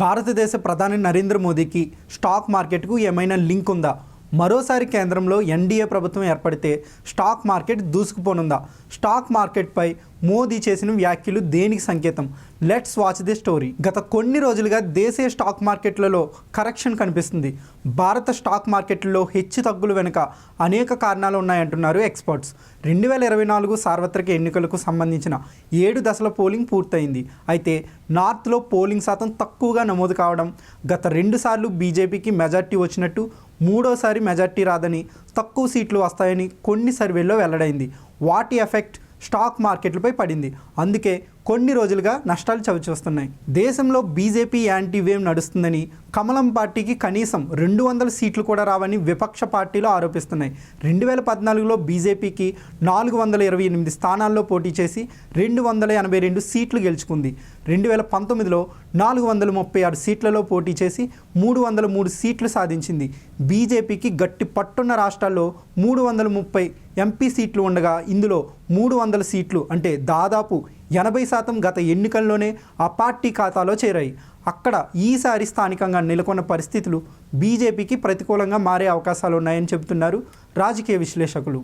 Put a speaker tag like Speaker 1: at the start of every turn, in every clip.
Speaker 1: భారతదేశ ప్రధాని నరేంద్ర మోదీకి స్టాక్ మార్కెట్కు ఏమైనా లింక్ ఉందా? మరోసారి కేంద్రంలో ఎన్డీఏ ప్రభుత్వం ఏర్పడితే స్టాక్ మార్కెట్ దూసుకుపోనుందా? స్టాక్ మార్కెట్పై మోదీ చేసిన వ్యాఖ్యలు దేనికి సంకేతం? Let's watch the story. గత కొన్ని రోజులుగా దేశీయ స్టాక్ మార్కెట్లలో కరెక్షన్ కనిపిస్తుంది. భారత స్టాక్ మార్కెట్లలో హెచ్చు తగ్గులు వెనుక అనేక కారణాలు ఉన్నాయంటున్నారు ఎక్స్పర్ట్స్. రెండు వేల ఇరవై నాలుగు సార్వత్రిక ఎన్నికలకు సంబంధించిన ఏడు దశల పోలింగ్ పూర్తయింది. అయితే నార్త్లో పోలింగ్ శాతం తక్కువగా నమోదు కావడం గత రెండుసార్లు బీజేపీకి మెజార్టీ వచ్చినట్టు మూడోసారి మెజార్టీ రాదని తక్కువ సీట్లు వస్తాయని కొన్ని సర్వేల్లో వెల్లడైంది. వాటి ఎఫెక్ట్ స్టాక్ మార్కెట్లపై పడింది. అందుకే కొన్ని రోజులుగా నష్టాలు చవిచూస్తున్నాయి దేశంలో బీజేపీ యాంటీ వేవ్ నడుస్తుందని కమలం పార్టీకి కనీసం రెండు వందల సీట్లు కూడా రావని విపక్ష పార్టీలు ఆరోపిస్తున్నాయి. రెండు వేల పద్నాలుగులో బీజేపీకి నాలుగు వందల ఇరవై ఎనిమిది స్థానాల్లో పోటీ చేసి రెండు వందల ఎనభై రెండు సీట్లు గెలుచుకుంది. రెండు వేల పంతొమ్మిదిలో నాలుగు వందల ముప్పై ఆరు సీట్లలో పోటీ చేసి మూడు వందల మూడు సీట్లు సాధించింది. బీజేపీకి గట్టి పట్టున్న రాష్ట్రాల్లో మూడు వందల ముప్పై ఎంపీ సీట్లు ఉండగా ఇందులో మూడు వందల సీట్లు అంటే దాదాపు ఎనభై శాతం గత ఎన్నికల్లోనే ఆ పార్టీ ఖాతాలో చేరాయి. అక్కడ ఈసారి స్థానికంగా నెలకొన్న పరిస్థితులు బీజేపీకి ప్రతికూలంగా మారే అవకాశాలు ఉన్నాయని చెబుతున్నారు రాజకీయ విశ్లేషకులు.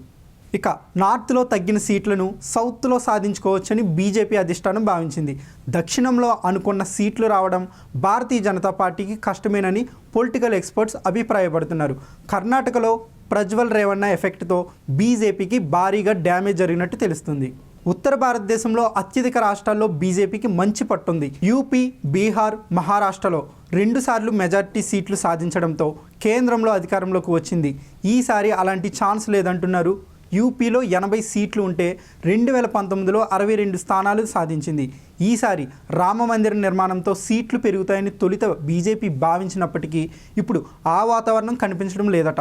Speaker 1: ఇక నార్త్లో తగ్గిన సీట్లను సౌత్లో సాధించుకోవచ్చని బీజేపీ అధిష్టానం భావించింది. దక్షిణంలో అనుకున్న సీట్లు రావడం భారతీయ జనతా పార్టీకి కష్టమేనని పొలిటికల్ ఎక్స్పర్ట్స్ అభిప్రాయపడుతున్నారు. కర్ణాటకలో ప్రజ్వల్ రేవన్న ఎఫెక్ట్తో బీజేపీకి భారీగా డ్యామేజ్ జరిగినట్టు తెలుస్తుంది. ఉత్తర భారతదేశంలో అత్యధిక రాష్ట్రాల్లో బీజేపీకి మంచి పట్టుంది. యూపీ బీహార్ మహారాష్ట్రలో రెండుసార్లు మెజార్టీ సీట్లు సాధించడంతో కేంద్రంలో అధికారంలోకి వచ్చింది. ఈసారి అలాంటి ఛాన్స్ లేదంటున్నారు. యూపీలో ఎనభై సీట్లు ఉంటే రెండు వేల పంతొమ్మిదిలో అరవై రెండు స్థానాలు సాధించింది. ఈసారి రామ మందిర నిర్మాణంతో సీట్లు పెరుగుతాయని తొలుత బీజేపీ భావించినప్పటికీ ఇప్పుడు ఆ వాతావరణం కనిపించడం లేదట.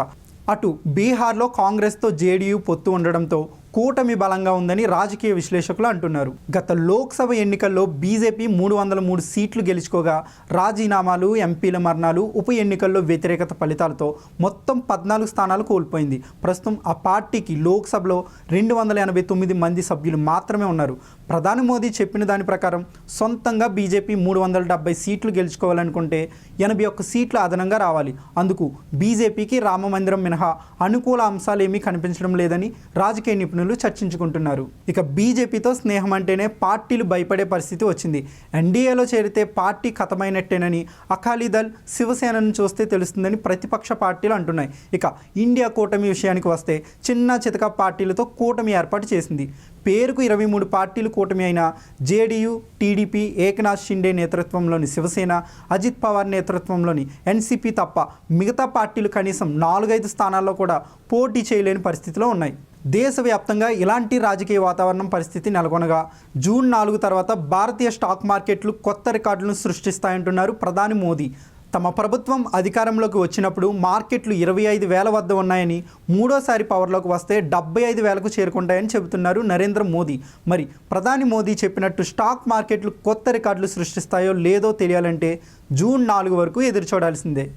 Speaker 1: అటు బీహార్లో కాంగ్రెస్తో జేడీయూ పొత్తు ఉండడంతో కూటమి బలంగా ఉందని రాజకీయ విశ్లేషకులు అంటున్నారు. గత లోక్సభ ఎన్నికల్లో బీజేపీ మూడు వందల మూడు సీట్లు గెలుచుకోగా రాజీనామాలు ఎంపీల మరణాలు ఉప ఎన్నికల్లో వ్యతిరేకత ఫలితాలతో మొత్తం పద్నాలుగు స్థానాలు కోల్పోయింది. ప్రస్తుతం ఆ పార్టీకి లోక్సభలో రెండు వందల ఎనభై తొమ్మిది మంది సభ్యులు మాత్రమే ఉన్నారు. ప్రధాని మోదీ చెప్పిన దాని ప్రకారం సొంతంగా బీజేపీ మూడు వందల డెబ్బై సీట్లు గెలుచుకోవాలనుకుంటే ఎనభై ఒక్క సీట్లు అదనంగా రావాలి. అందుకు బీజేపీకి రామ మందిరం మినహా అనుకూల అంశాలు ఏమీ కనిపించడం లేదని రాజకీయ నిపుణులు నిపుణులు చర్చించుకుంటున్నారు. ఇక బీజేపీతో స్నేహం అంటేనే పార్టీలు భయపడే పరిస్థితి వచ్చింది. ఎన్డీఏలో చేరితే పార్టీ కథమైనట్టేనని అకాలీదళ్ శివసేనను చూస్తే తెలుస్తుందని ప్రతిపక్ష పార్టీలు అంటున్నాయి. ఇక ఇండియా కూటమి విషయానికి వస్తే చిన్న చితక పార్టీలతో కూటమి ఏర్పాటు చేసింది. పేరుకు ఇరవై మూడు పార్టీలు కూటమి అయిన జేడీయూ టీడీపీ ఏకనాథ్ షిండే నేతృత్వంలోని శివసేన అజిత్ పవార్ నేతృత్వంలోని ఎన్సీపీ తప్ప మిగతా పార్టీలు కనీసం నాలుగైదు స్థానాల్లో కూడా పోటీ చేయలేని పరిస్థితిలో ఉన్నాయి. దేశవ్యాప్తంగా ఇలాంటి రాజకీయ వాతావరణం పరిస్థితి నెలకొనగా జూన్ నాలుగు తర్వాత భారతీయ స్టాక్ మార్కెట్లు కొత్త రికార్డులను సృష్టిస్తాయంటున్నారు ప్రధాని మోదీ. తమ ప్రభుత్వం అధికారంలోకి వచ్చినప్పుడు మార్కెట్లు ఇరవై ఐదు వేల వద్ద ఉన్నాయని మూడోసారి పవర్లోకి వస్తే డెబ్బై ఐదు వేలకు చేరుకుంటాయని చెబుతున్నారు నరేంద్ర మోదీ. మరి ప్రధాని మోదీ చెప్పినట్టు స్టాక్ మార్కెట్లు కొత్త రికార్డులు సృష్టిస్తాయో లేదో తెలియాలంటే జూన్ నాలుగు వరకు ఎదురు చూడాల్సిందే